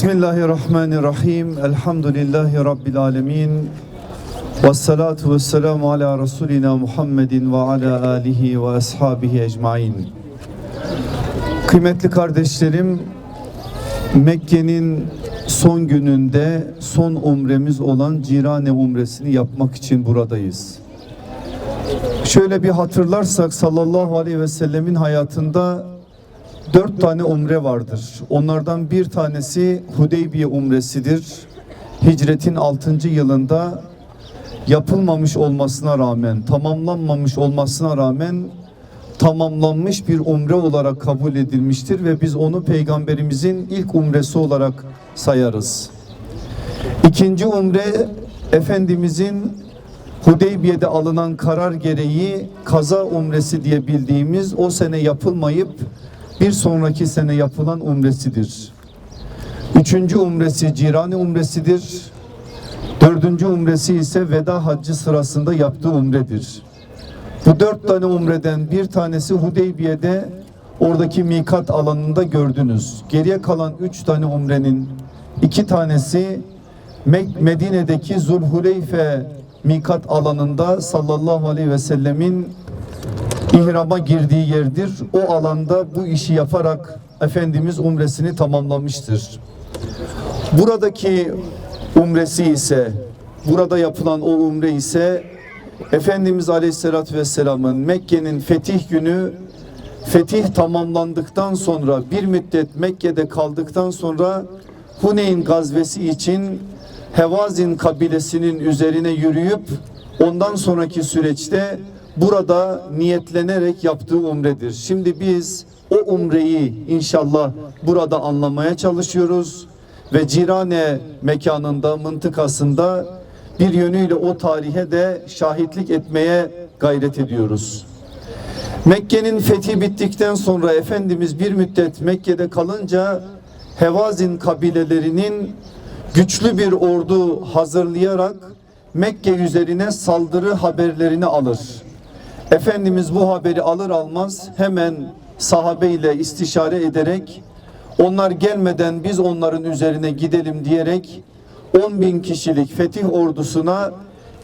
Bismillahirrahmanirrahim. Elhamdülillahi Rabbil alemin. Ve salatu ve selamu ala Resulina Muhammedin ve ala alihi ve ashabihi ecmain. Kıymetli kardeşlerim, Mekke'nin son gününde son umremiz olan Cirane umresini yapmak için buradayız. Şöyle bir hatırlarsak sallallahu aleyhi ve sellemin hayatında dört tane umre vardır. Onlardan bir tanesi Hudeybiye umresidir. Hicretin 6. yılında yapılmamış olmasına rağmen, tamamlanmamış olmasına rağmen tamamlanmış bir umre olarak kabul edilmiştir ve biz onu peygamberimizin ilk umresi olarak sayarız. İkinci umre Efendimizin Hudeybiye'de alınan karar gereği kaza umresi diye bildiğimiz o sene yapılmayıp bir sonraki sene yapılan umresidir. Üçüncü umresi Cirane umresidir. Dördüncü umresi ise veda haccı sırasında yaptığı umredir. Bu dört tane umreden bir tanesi Hudeybiye'de oradaki mikat alanında gördünüz. Geriye kalan üç tane umrenin iki tanesi Medine'deki Zulhuleyfe mikat alanında sallallahu aleyhi ve sellemin ihrama girdiği yerdir. O alanda bu işi yaparak Efendimiz umresini tamamlamıştır. Buradaki umresi ise burada yapılan o umre ise Efendimiz Aleyhisselatü Vesselam'ın Mekke'nin fetih günü fetih tamamlandıktan sonra bir müddet Mekke'de kaldıktan sonra Huneyn gazvesi için Hevazin kabilesinin üzerine yürüyüp ondan sonraki süreçte burada niyetlenerek yaptığı umredir. Şimdi biz o umreyi inşallah burada anlamaya çalışıyoruz ve Cirane mekanında, mıntıkasında bir yönüyle o tarihe de şahitlik etmeye gayret ediyoruz. Mekke'nin fethi bittikten sonra Efendimiz bir müddet Mekke'de kalınca Hevazin kabilelerinin güçlü bir ordu hazırlayarak Mekke üzerine saldırı haberlerini alır. Efendimiz bu haberi alır almaz hemen sahabe ile istişare ederek onlar gelmeden biz onların üzerine gidelim diyerek 10 bin kişilik fetih ordusuna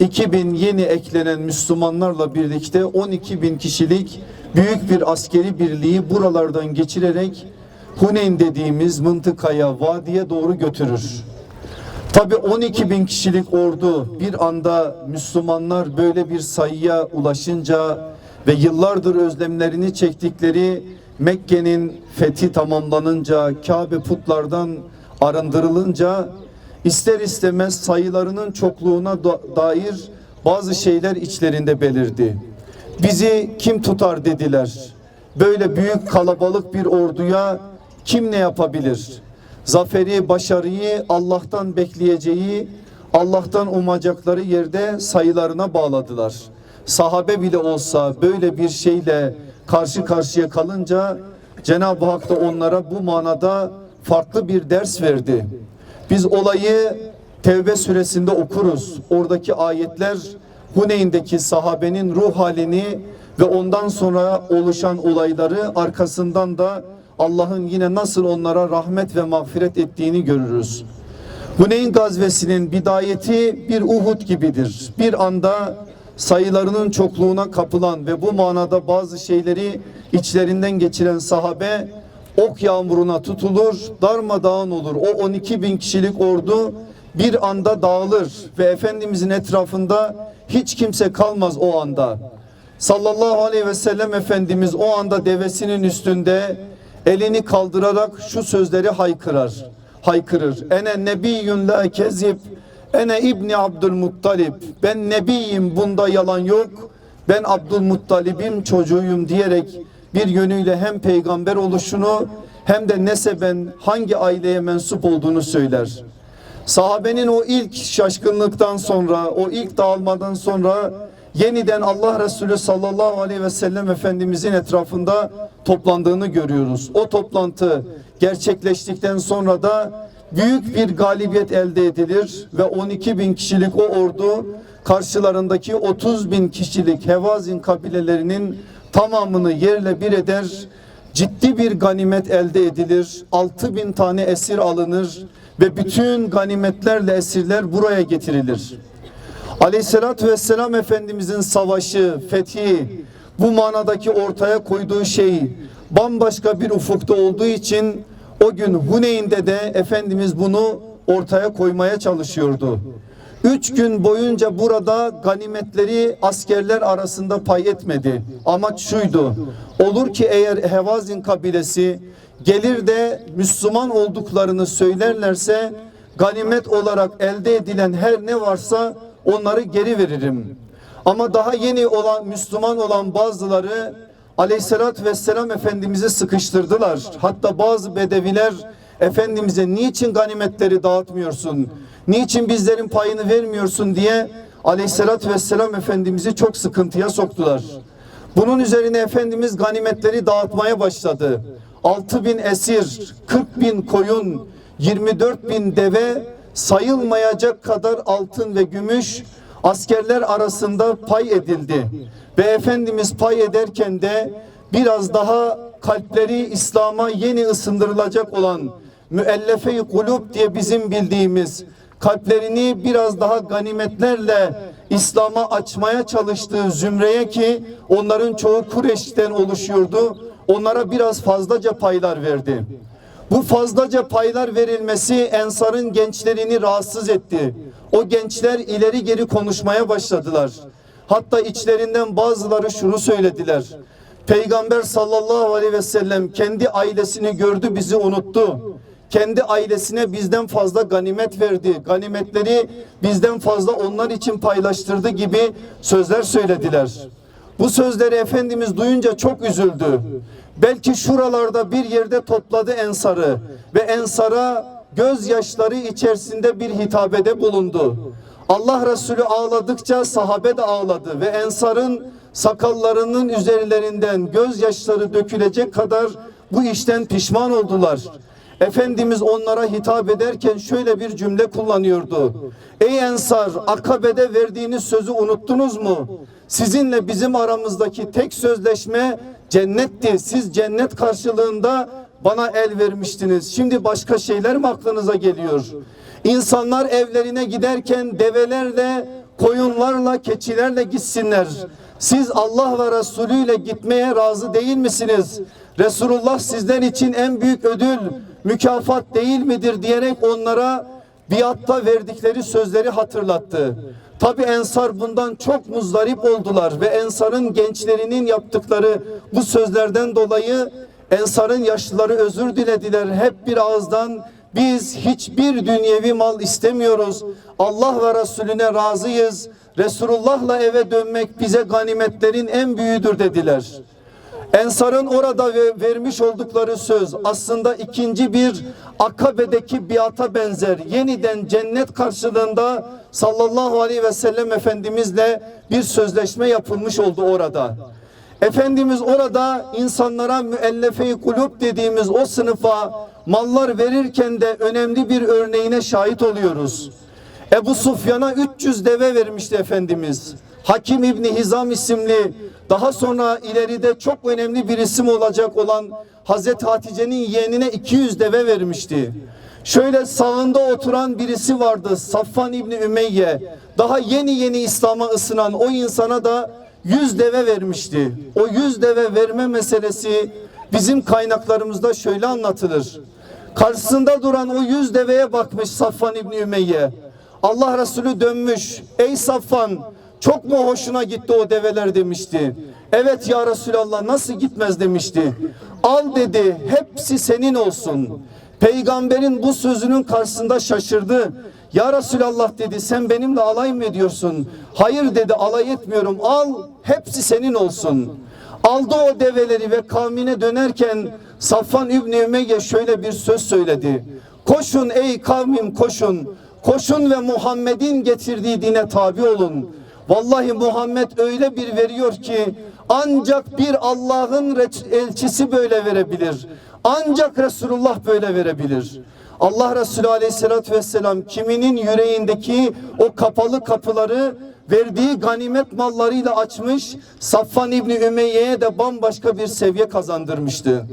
2000 yeni eklenen Müslümanlarla birlikte 12 bin kişilik büyük bir askeri birliği buralardan geçirerek Huneyn dediğimiz mıntıkaya, vadiye doğru götürür. Tabi 12 bin kişilik ordu bir anda Müslümanlar böyle bir sayıya ulaşınca ve yıllardır özlemlerini çektikleri Mekke'nin fethi tamamlanınca Kabe putlardan arındırılınca ister istemez sayılarının çokluğuna da- dair bazı şeyler içlerinde belirdi. Bizi kim tutar dediler. Böyle büyük kalabalık bir orduya kim ne yapabilir? Zaferi, başarıyı Allah'tan bekleyeceği, Allah'tan umacakları yerde sayılarına bağladılar. Sahabe bile olsa böyle bir şeyle karşı karşıya kalınca Cenab-ı Hak da onlara bu manada farklı bir ders verdi. Biz olayı Tevbe suresinde okuruz. Oradaki ayetler Huneyn'deki sahabenin ruh halini ve ondan sonra oluşan olayları arkasından da Allah'ın yine nasıl onlara rahmet ve mağfiret ettiğini görürüz. Huneyn gazvesinin bidayeti bir Uhud gibidir. Bir anda sayılarının çokluğuna kapılan ve bu manada bazı şeyleri içlerinden geçiren sahabe ok yağmuruna tutulur, darmadağın olur. O 12 bin kişilik ordu bir anda dağılır ve Efendimizin etrafında hiç kimse kalmaz o anda. Sallallahu aleyhi ve sellem Efendimiz o anda devesinin üstünde elini kaldırarak şu sözleri haykırar. Haykırır. Ene nebiyyun la kezib. Ene İbni Abdülmuttalib. Ben nebiyim bunda yalan yok. Ben Abdülmuttalib'im çocuğuyum diyerek bir yönüyle hem peygamber oluşunu hem de neseben hangi aileye mensup olduğunu söyler. Sahabenin o ilk şaşkınlıktan sonra, o ilk dağılmadan sonra yeniden Allah Resulü sallallahu aleyhi ve sellem Efendimizin etrafında toplandığını görüyoruz. O toplantı gerçekleştikten sonra da büyük bir galibiyet elde edilir ve 12 bin kişilik o ordu karşılarındaki 30 bin kişilik Hevazin kabilelerinin tamamını yerle bir eder. ciddi bir ganimet elde edilir. 6 bin tane esir alınır ve bütün ganimetlerle esirler buraya getirilir. Aleyhissalatü vesselam Efendimizin savaşı, fethi, bu manadaki ortaya koyduğu şey bambaşka bir ufukta olduğu için o gün Huneyn'de de Efendimiz bunu ortaya koymaya çalışıyordu. Üç gün boyunca burada ganimetleri askerler arasında pay etmedi. Amaç şuydu. Olur ki eğer Hevazin kabilesi gelir de Müslüman olduklarını söylerlerse ganimet olarak elde edilen her ne varsa onları geri veririm. Ama daha yeni olan Müslüman olan bazıları Aleyhisselatü Vesselam Efendimiz'i sıkıştırdılar. Hatta bazı bedeviler Efendimiz'e niçin ganimetleri dağıtmıyorsun? Niçin bizlerin payını vermiyorsun diye Aleyhisselatü Vesselam Efendimiz'i çok sıkıntıya soktular. Bunun üzerine Efendimiz ganimetleri dağıtmaya başladı. 6 bin esir, 40 bin koyun, 24 bin deve, sayılmayacak kadar altın ve gümüş askerler arasında pay edildi. Ve Efendimiz pay ederken de biraz daha kalpleri İslam'a yeni ısındırılacak olan müellefe-i kulub diye bizim bildiğimiz kalplerini biraz daha ganimetlerle İslam'a açmaya çalıştığı zümreye ki onların çoğu Kureş'ten oluşuyordu. Onlara biraz fazlaca paylar verdi. Bu fazlaca paylar verilmesi Ensar'ın gençlerini rahatsız etti. O gençler ileri geri konuşmaya başladılar. Hatta içlerinden bazıları şunu söylediler. Peygamber sallallahu aleyhi ve sellem kendi ailesini gördü bizi unuttu. Kendi ailesine bizden fazla ganimet verdi. Ganimetleri bizden fazla onlar için paylaştırdı gibi sözler söylediler. Bu sözleri Efendimiz duyunca çok üzüldü. Belki şuralarda bir yerde topladı Ensar'ı ve Ensar'a gözyaşları içerisinde bir hitabede bulundu. Allah Resulü ağladıkça sahabe de ağladı ve Ensar'ın sakallarının üzerlerinden gözyaşları dökülecek kadar bu işten pişman oldular. Efendimiz onlara hitap ederken şöyle bir cümle kullanıyordu. Ey Ensar Akabe'de verdiğiniz sözü unuttunuz mu? Sizinle bizim aramızdaki tek sözleşme cennetti. Siz cennet karşılığında bana el vermiştiniz. Şimdi başka şeyler mi aklınıza geliyor? İnsanlar evlerine giderken develerle, koyunlarla, keçilerle gitsinler. Siz Allah ve Resulü ile gitmeye razı değil misiniz? Resulullah sizler için en büyük ödül, mükafat değil midir diyerek onlara biatta verdikleri sözleri hatırlattı. Tabi Ensar bundan çok muzdarip oldular ve Ensar'ın gençlerinin yaptıkları bu sözlerden dolayı Ensar'ın yaşlıları özür dilediler. Hep bir ağızdan biz hiçbir dünyevi mal istemiyoruz. Allah ve Resulüne razıyız. Resulullah'la eve dönmek bize ganimetlerin en büyüğüdür dediler. Ensar'ın orada ve- vermiş oldukları söz aslında ikinci bir Akabe'deki biata benzer. Yeniden cennet karşılığında sallallahu aleyhi ve sellem Efendimizle bir sözleşme yapılmış oldu orada. Efendimiz orada insanlara müellefe-i kulüp dediğimiz o sınıfa mallar verirken de önemli bir örneğine şahit oluyoruz. Ebu Sufyan'a 300 deve vermişti Efendimiz. Hakim İbni Hizam isimli daha sonra ileride çok önemli bir isim olacak olan Hazreti Hatice'nin yeğenine 200 deve vermişti. Şöyle sağında oturan birisi vardı Safvan İbni Ümeyye. Daha yeni yeni İslam'a ısınan o insana da 100 deve vermişti. O 100 deve verme meselesi bizim kaynaklarımızda şöyle anlatılır. Karşısında duran o 100 deveye bakmış Safvan İbni Ümeyye. Allah Resulü dönmüş. Ey Safvan çok mu hoşuna gitti o develer demişti. Evet ya Resulallah nasıl gitmez demişti. Al dedi hepsi senin olsun. Peygamberin bu sözünün karşısında şaşırdı. Ya Resulallah dedi sen benimle alay mı ediyorsun? Hayır dedi alay etmiyorum al hepsi senin olsun. Aldı o develeri ve kavmine dönerken Safvan İbni Ümeyye şöyle bir söz söyledi. Koşun ey kavmim koşun. Koşun ve Muhammed'in getirdiği dine tabi olun. Vallahi Muhammed öyle bir veriyor ki ancak bir Allah'ın elçisi böyle verebilir. Ancak Resulullah böyle verebilir. Allah Resulü Aleyhisselatü Vesselam kiminin yüreğindeki o kapalı kapıları verdiği ganimet mallarıyla açmış, Safvan İbni Ümeyye'ye de bambaşka bir seviye kazandırmıştı.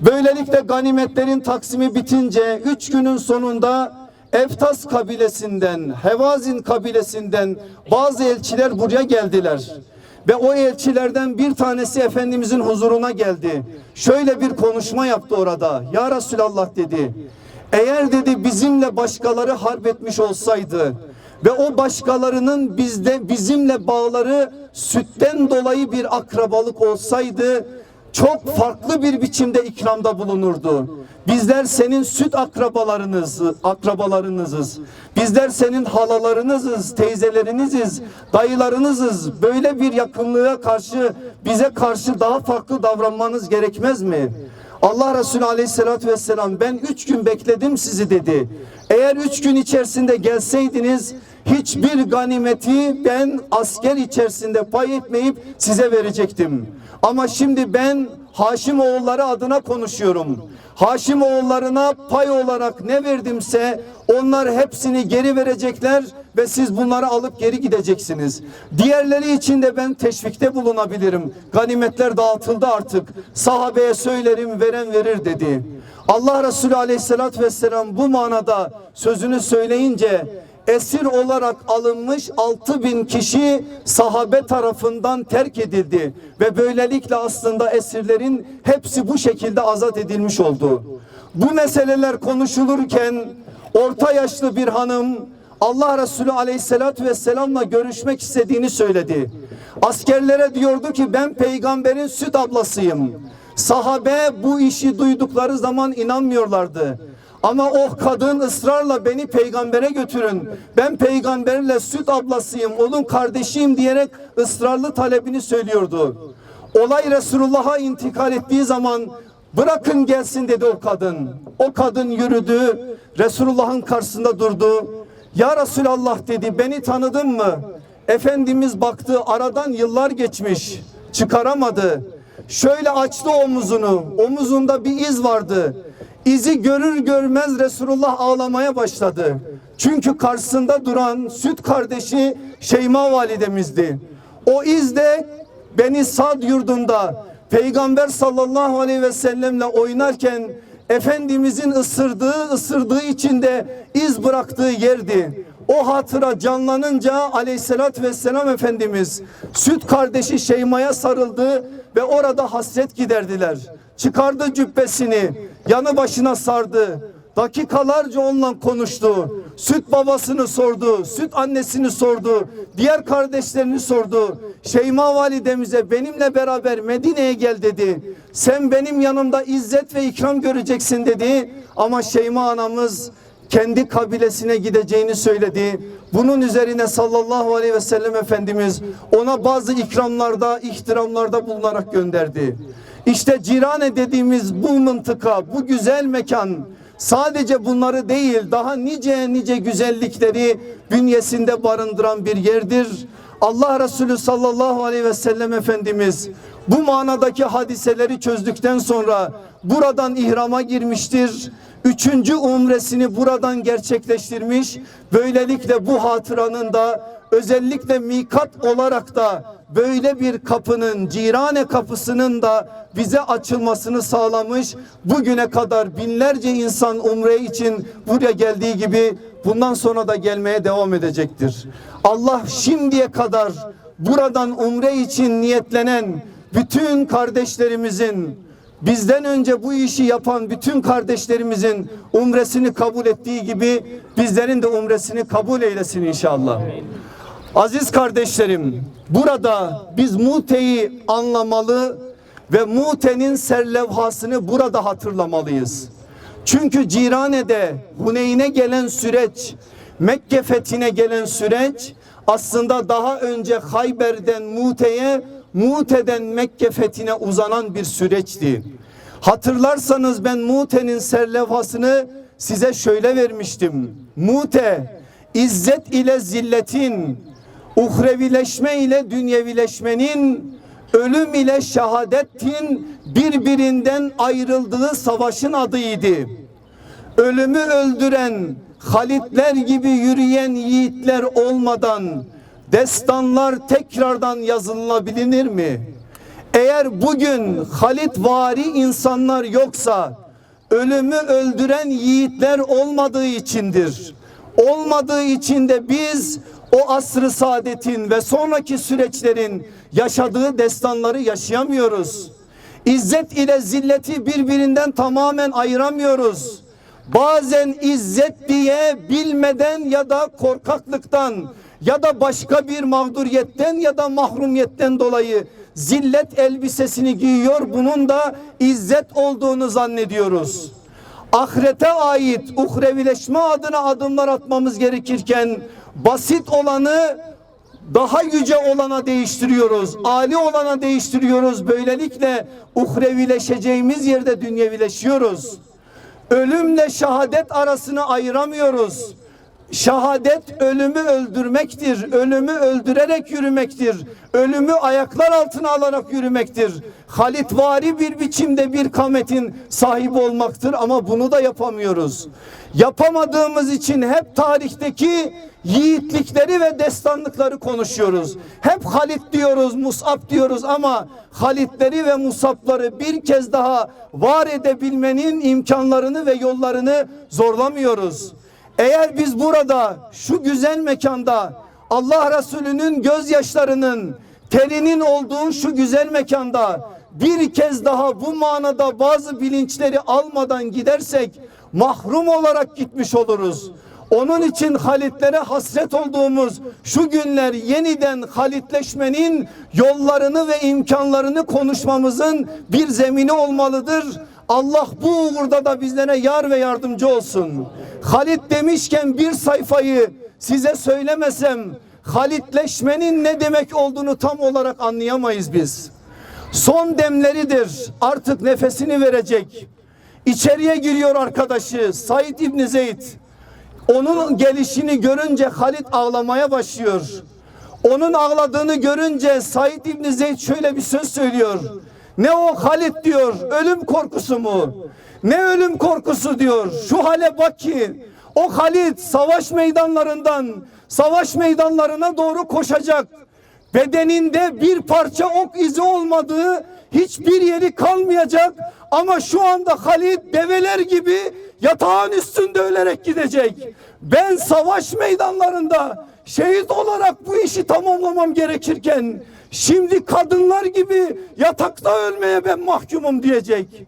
Böylelikle ganimetlerin taksimi bitince üç günün sonunda Eftas kabilesinden, Hevazin kabilesinden bazı elçiler buraya geldiler. Ve o elçilerden bir tanesi Efendimizin huzuruna geldi. Şöyle bir konuşma yaptı orada. Ya Resulallah dedi. Eğer dedi bizimle başkaları harp etmiş olsaydı ve o başkalarının bizde bizimle bağları sütten dolayı bir akrabalık olsaydı çok farklı bir biçimde ikramda bulunurdu. Bizler senin süt akrabalarınız, akrabalarınızız. Bizler senin halalarınızız, teyzeleriniziz, dayılarınızız. Böyle bir yakınlığa karşı bize karşı daha farklı davranmanız gerekmez mi? Allah Resulü Aleyhisselatü Vesselam ben üç gün bekledim sizi dedi. Eğer üç gün içerisinde gelseydiniz hiçbir ganimeti ben asker içerisinde pay etmeyip size verecektim. Ama şimdi ben Haşim oğulları adına konuşuyorum. Haşim oğullarına pay olarak ne verdimse onlar hepsini geri verecekler ve siz bunları alıp geri gideceksiniz. Diğerleri için de ben teşvikte bulunabilirim. Ganimetler dağıtıldı artık. Sahabeye söylerim veren verir dedi. Allah Resulü aleyhissalatü vesselam bu manada sözünü söyleyince esir olarak alınmış 6 bin kişi sahabe tarafından terk edildi ve böylelikle aslında esirlerin hepsi bu şekilde azat edilmiş oldu. Bu meseleler konuşulurken orta yaşlı bir hanım Allah Resulü aleyhissalatü vesselamla görüşmek istediğini söyledi. Askerlere diyordu ki ben peygamberin süt ablasıyım. Sahabe bu işi duydukları zaman inanmıyorlardı. Ama o kadın ısrarla beni peygambere götürün. Ben peygamberle süt ablasıyım, onun kardeşiyim diyerek ısrarlı talebini söylüyordu. Olay Resulullah'a intikal ettiği zaman bırakın gelsin dedi o kadın. O kadın yürüdü, Resulullah'ın karşısında durdu. Ya Resulallah dedi beni tanıdın mı? Efendimiz baktı aradan yıllar geçmiş çıkaramadı. Şöyle açtı omuzunu omuzunda bir iz vardı. İzi görür görmez Resulullah ağlamaya başladı. Çünkü karşısında duran süt kardeşi Şeyma validemizdi. O iz de Beni Sad yurdunda Peygamber sallallahu aleyhi ve sellemle oynarken Efendimizin ısırdığı ısırdığı içinde iz bıraktığı yerdi. O hatıra canlanınca aleyhissalatü vesselam Efendimiz süt kardeşi Şeyma'ya sarıldı ve orada hasret giderdiler. Çıkardı cübbesini yanı başına sardı. Dakikalarca onunla konuştu. Süt babasını sordu, süt annesini sordu, diğer kardeşlerini sordu. Şeyma validemize benimle beraber Medine'ye gel dedi. Sen benim yanımda izzet ve ikram göreceksin dedi. Ama Şeyma anamız kendi kabilesine gideceğini söyledi. Bunun üzerine sallallahu aleyhi ve sellem Efendimiz ona bazı ikramlarda, ihtiramlarda bulunarak gönderdi. İşte Cirane dediğimiz bu mıntıka, bu güzel mekan sadece bunları değil daha nice nice güzellikleri bünyesinde barındıran bir yerdir. Allah Resulü sallallahu aleyhi ve sellem Efendimiz bu manadaki hadiseleri çözdükten sonra buradan ihrama girmiştir. Üçüncü umresini buradan gerçekleştirmiş. Böylelikle bu hatıranın da özellikle mikat olarak da böyle bir kapının Cirane kapısının da bize açılmasını sağlamış. Bugüne kadar binlerce insan umre için buraya geldiği gibi bundan sonra da gelmeye devam edecektir. Allah şimdiye kadar buradan umre için niyetlenen bütün kardeşlerimizin bizden önce bu işi yapan bütün kardeşlerimizin umresini kabul ettiği gibi bizlerin de umresini kabul eylesin inşallah. Aziz kardeşlerim, burada biz Mute'yi anlamalı ve Mute'nin serlevhasını burada hatırlamalıyız. Çünkü Cirane'de Huneyn'e gelen süreç, Mekke fethine gelen süreç aslında daha önce Hayber'den Mute'ye, Mute'den Mekke fethine uzanan bir süreçti. Hatırlarsanız ben Mute'nin serlevhasını size şöyle vermiştim. Mute, izzet ile zilletin, uhrevileşme ile dünyevileşmenin, ölüm ile şehadetin birbirinden ayrıldığı savaşın adıydı. Ölümü öldüren Halitler gibi yürüyen yiğitler olmadan destanlar tekrardan yazılabilir mi? Eğer bugün Halit vari insanlar yoksa ölümü öldüren yiğitler olmadığı içindir. Olmadığı için de biz o asrı saadetin ve sonraki süreçlerin yaşadığı destanları yaşayamıyoruz. İzzet ile zilleti birbirinden tamamen ayıramıyoruz. Bazen izzet diye bilmeden ya da korkaklıktan ya da başka bir mağduriyetten ya da mahrumiyetten dolayı zillet elbisesini giyiyor. Bunun da izzet olduğunu zannediyoruz. Ahirete ait uhrevileşme adına adımlar atmamız gerekirken basit olanı daha yüce olana değiştiriyoruz. Ali olana değiştiriyoruz. Böylelikle uhrevileşeceğimiz yerde dünyevileşiyoruz. Ölümle şehadet arasını ayıramıyoruz. Şehadet ölümü öldürmektir. Ölümü öldürerek yürümektir. Ölümü ayaklar altına alarak yürümektir. Halitvari bir biçimde bir kametin sahibi olmaktır ama bunu da yapamıyoruz. Yapamadığımız için hep tarihteki yiğitlikleri ve destanlıkları konuşuyoruz. Hep Halit diyoruz, Musab diyoruz ama Halitleri ve Musabları bir kez daha var edebilmenin imkanlarını ve yollarını zorlamıyoruz. Eğer biz burada şu güzel mekanda Allah Resulü'nün gözyaşlarının terinin olduğu şu güzel mekanda bir kez daha bu manada bazı bilinçleri almadan gidersek mahrum olarak gitmiş oluruz. Onun için halitlere hasret olduğumuz şu günler yeniden halitleşmenin yollarını ve imkanlarını konuşmamızın bir zemini olmalıdır. Allah bu uğurda da bizlere yar ve yardımcı olsun. Halit demişken bir sayfayı size söylemesem halitleşmenin ne demek olduğunu tam olarak anlayamayız biz. Son demleridir. Artık nefesini verecek. İçeriye giriyor arkadaşı Said İbni Zeyd. Onun gelişini görünce Halit ağlamaya başlıyor. Onun ağladığını görünce Said İbni Zeyd şöyle bir söz söylüyor. Ne o Halit diyor ölüm korkusu mu? Ne ölüm korkusu diyor. Şu hale bak ki o Halit savaş meydanlarından savaş meydanlarına doğru koşacak. Bedeninde bir parça ok izi olmadığı hiçbir yeri kalmayacak. Ama şu anda Halit develer gibi yatağın üstünde ölerek gidecek. Ben savaş meydanlarında şehit olarak bu işi tamamlamam gerekirken şimdi kadınlar gibi yatakta ölmeye ben mahkumum diyecek.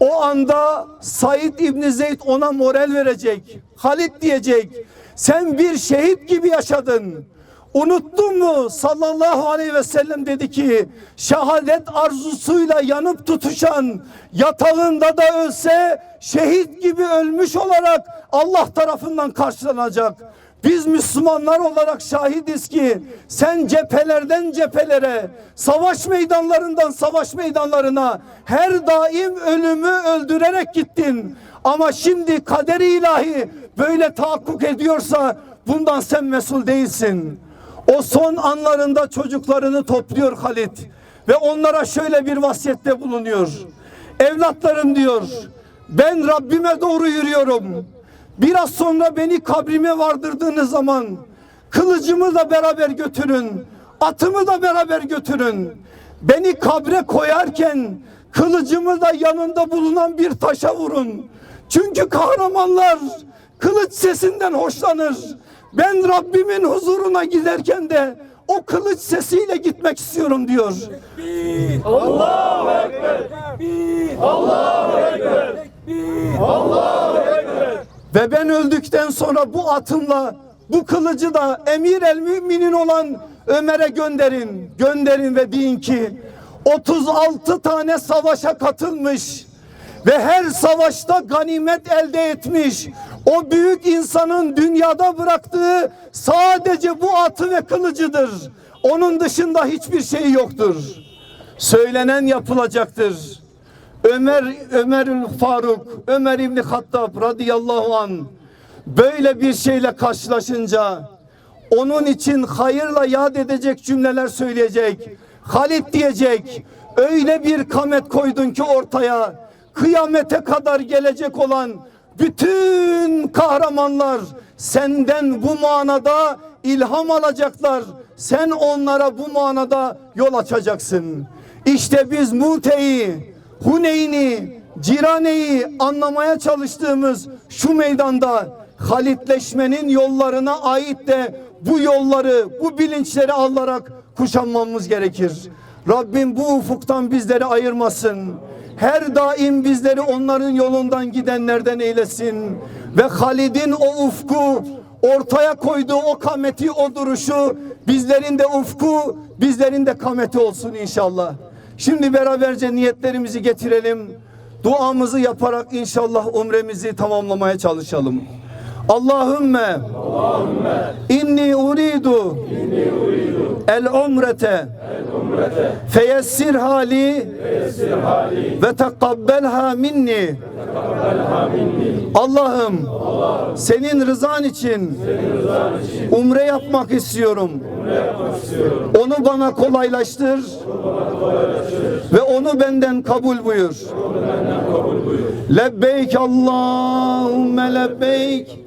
O anda Said İbni Zeyd ona moral verecek. Halit diyecek. Sen bir şehit gibi yaşadın. Unuttun mu sallallahu aleyhi ve sellem dedi ki şehadet arzusuyla yanıp tutuşan yatağında da ölse şehit gibi ölmüş olarak Allah tarafından karşılanacak. Biz Müslümanlar olarak şahidiz ki sen cephelerden cephelere, savaş meydanlarından savaş meydanlarına her daim ölümü öldürerek gittin. Ama şimdi kaderi ilahi böyle tahakkuk ediyorsa bundan sen mesul değilsin. O son anlarında çocuklarını topluyor Halit ve onlara şöyle bir vasiyette bulunuyor. Evlatlarım diyor ben Rabbime doğru yürüyorum. Biraz sonra beni kabrime vardırdığınız zaman kılıcımı da beraber götürün. Atımı da beraber götürün. Beni kabre koyarken kılıcımı da yanında bulunan bir taşa vurun. Çünkü kahramanlar kılıç sesinden hoşlanır. Ben Rabbimin huzuruna giderken de o kılıç sesiyle gitmek istiyorum diyor. Ve ben öldükten sonra bu atımla bu kılıcı da emir el müminin olan Ömer'e gönderin. Gönderin ve deyin ki 36 tane savaşa katılmış ve her savaşta ganimet elde etmiş. O büyük insanın dünyada bıraktığı sadece bu atı ve kılıcıdır. Onun dışında hiçbir şey yoktur. Söylenen yapılacaktır. Ömer Ömerül Faruk, Ömer İbni Hattab radıyallahu an böyle bir şeyle karşılaşınca onun için hayırla yad edecek cümleler söyleyecek. Halit diyecek. Öyle bir kamet koydun ki ortaya kıyamete kadar gelecek olan bütün kahramanlar senden bu manada ilham alacaklar. sen onlara bu manada yol açacaksın. İşte biz Mute'yi, Huneyn'i, Cirane'yi anlamaya çalıştığımız şu meydanda halitleşmenin yollarına ait de bu yolları, bu bilinçleri alarak kuşanmamız gerekir. Rabbim bu ufuktan bizleri ayırmasın. Her daim bizleri onların yolundan gidenlerden eylesin. Ve Halid'in o ufku ortaya koyduğu o kameti, o duruşu bizlerin de ufku, bizlerin de kameti olsun inşallah. Şimdi beraberce niyetlerimizi getirelim. Duamızı yaparak inşallah umremizi tamamlamaya çalışalım. Allahümme, inni uridu, el umrete feyessir hali ve tekabbelha minni. Allah'ım senin rızan için umre yapmak istiyorum. Onu bana kolaylaştır ve onu benden kabul buyur. Lebbeyk Allahümme lebbeyk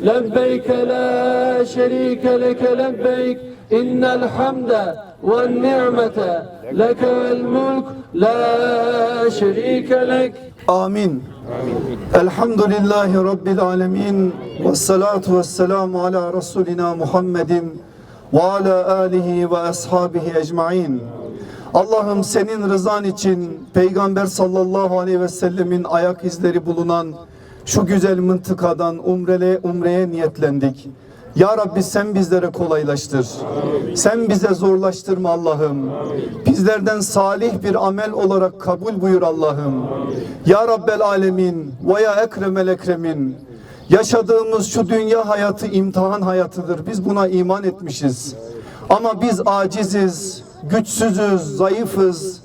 لبيك لا شريك لك لبيك إن الحمد والنعمة لك والملك لا شريك لك Amin. Elhamdülillahi Rabbil alemin. Ve salatu ve selamu ala Resulina Muhammedin ve ala alihi ve ashabihi ecmain. Allah'ım senin rızan için Peygamber sallallahu aleyhi ve sellemin ayak izleri bulunan şu güzel mıntıkadan umrele, umreye niyetlendik. Ya Rabbi sen bizlere kolaylaştır. Sen bize zorlaştırma Allah'ım. Bizlerden salih bir amel olarak kabul buyur Allah'ım. Ya Rabbel Alemin ve ya Ekremel Ekremin. Yaşadığımız şu dünya hayatı imtihan hayatıdır. Biz buna iman etmişiz. Ama biz aciziz, güçsüzüz, zayıfız.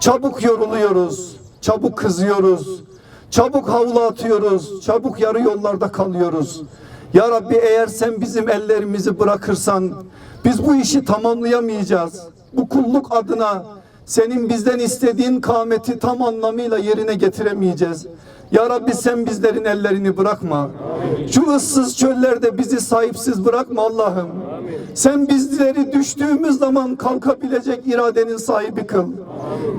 Çabuk yoruluyoruz, çabuk kızıyoruz. Çabuk havlu atıyoruz, çabuk yarı yollarda kalıyoruz. Ya Rabbi eğer sen bizim ellerimizi bırakırsan biz bu işi tamamlayamayacağız. Bu kulluk adına senin bizden istediğin kâmeti tam anlamıyla yerine getiremeyeceğiz. Ya Rabbi sen bizlerin ellerini bırakma. Şu ıssız çöllerde bizi sahipsiz bırakma Allah'ım. Sen bizleri düştüğümüz zaman kalkabilecek iradenin sahibi kıl.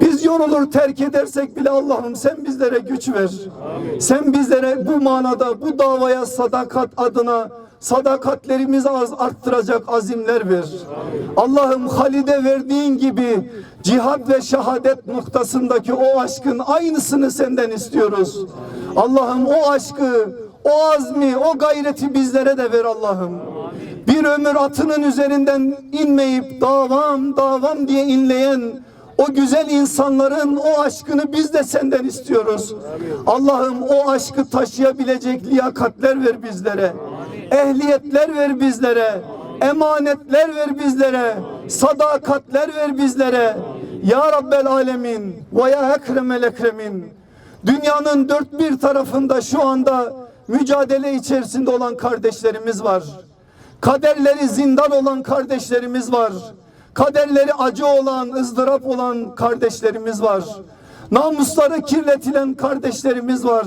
Biz yorulur terk edersek bile Allah'ım sen bizlere güç ver. Sen bizlere bu manada bu davaya sadakat adına sadakatlerimizi az arttıracak azimler ver. Allah'ım Halid'e verdiğin gibi cihat ve şehadet noktasındaki o aşkın aynısını senden istiyoruz. Allah'ım o aşkı, o azmi, o gayreti bizlere de ver Allah'ım. Bir ömür atının üzerinden inmeyip davam davam diye inleyen o güzel insanların o aşkını biz de senden istiyoruz. Allah'ım o aşkı taşıyabilecek liyakatler ver bizlere. Ehliyetler ver bizlere. Emanetler ver bizlere. Sadakatler ver bizlere. Ya Rabbel Alemin ve ya Ekremel Ekremin. Dünyanın dört bir tarafında şu anda mücadele içerisinde olan kardeşlerimiz var. Kaderleri zindan olan kardeşlerimiz var. Kaderleri acı olan, ızdırap olan kardeşlerimiz var. Namusları kirletilen kardeşlerimiz var.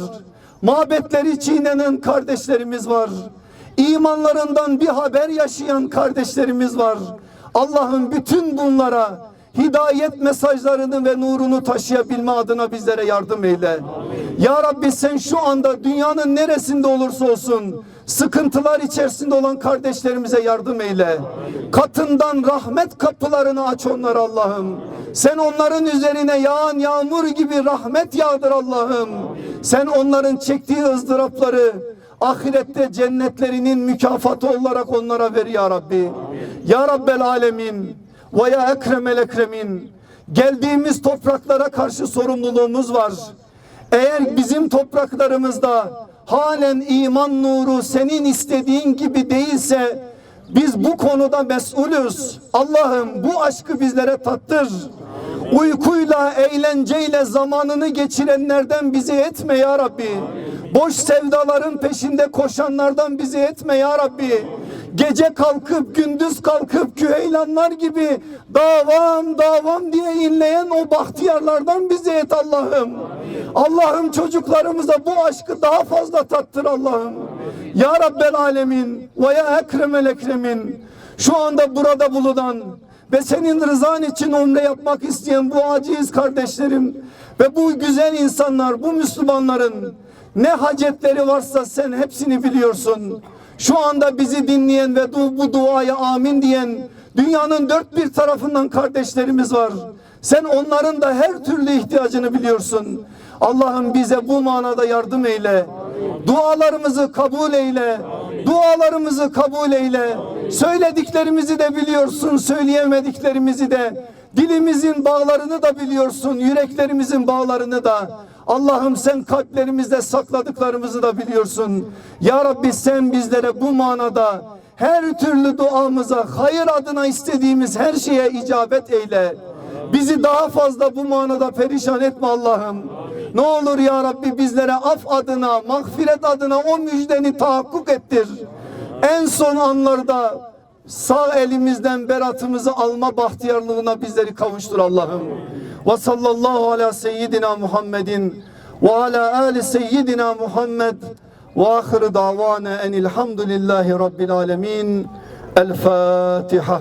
Mabetleri çiğnenen kardeşlerimiz var. İmanlarından bir haber yaşayan kardeşlerimiz var. Allah'ım bütün bunlara hidayet mesajlarını ve nurunu taşıyabilme adına bizlere yardım eyle. Ya Rabbi sen şu anda dünyanın neresinde olursa olsun sıkıntılar içerisinde olan kardeşlerimize yardım eyle. Katından rahmet kapılarını aç onlara Allah'ım. Sen onların üzerine yağan yağmur gibi rahmet yağdır Allah'ım. Sen onların çektiği ızdırapları ahirette cennetlerinin mükafatı olarak onlara ver ya Rabbi. Ya Rabbel Alemin ve ya Ekremel Ekremin geldiğimiz topraklara karşı sorumluluğumuz var. Eğer bizim topraklarımızda halen iman nuru senin istediğin gibi değilse Biz bu konuda mesulüz. Allah'ım bu aşkı bizlere tattır. Uykuyla, eğlenceyle zamanını geçirenlerden bizi etme ya Rabbi. Boş sevdaların peşinde koşanlardan bizi etme ya Rabbi. Gece kalkıp gündüz kalkıp küheylanlar gibi davam davam diye inleyen o bahtiyarlardan bizi et Allah'ım. Allah'ım çocuklarımıza bu aşkı daha fazla tattır Allah'ım. Ya Rabbel Alemin ve ya Ekremel Ekremin şu anda burada bulunan ve senin rızan için umre yapmak isteyen bu aciz kardeşlerim ve bu güzel insanlar, bu Müslümanların ne hacetleri varsa sen hepsini biliyorsun. Şu anda bizi dinleyen ve bu duaya amin diyen dünyanın dört bir tarafından kardeşlerimiz var. Sen onların da her türlü ihtiyacını biliyorsun. Allah'ım bize bu manada yardım eyle. Dualarımızı kabul eyle. Dualarımızı kabul eyle. Söylediklerimizi de biliyorsun, söyleyemediklerimizi de. Dilimizin bağlarını da biliyorsun, yüreklerimizin bağlarını da. Allah'ım sen kalplerimizde sakladıklarımızı da biliyorsun. Ya Rabbi sen bizlere bu manada her türlü duamıza, hayır adına istediğimiz her şeye icabet eyle. Bizi daha fazla bu manada perişan etme Allah'ım. Ne olur ya Rabbi bizlere af adına, mağfiret adına o müjdeni tahakkuk ettir. En son anlarda sağ elimizden beratımızı alma bahtiyarlığına bizleri kavuştur Allah'ım. Ve sallallahu ala seyyidina Muhammedin ve ala ali seyyidina Muhammed ve ahir davana enilhamdülillahi rabbil alemin. El Fatiha.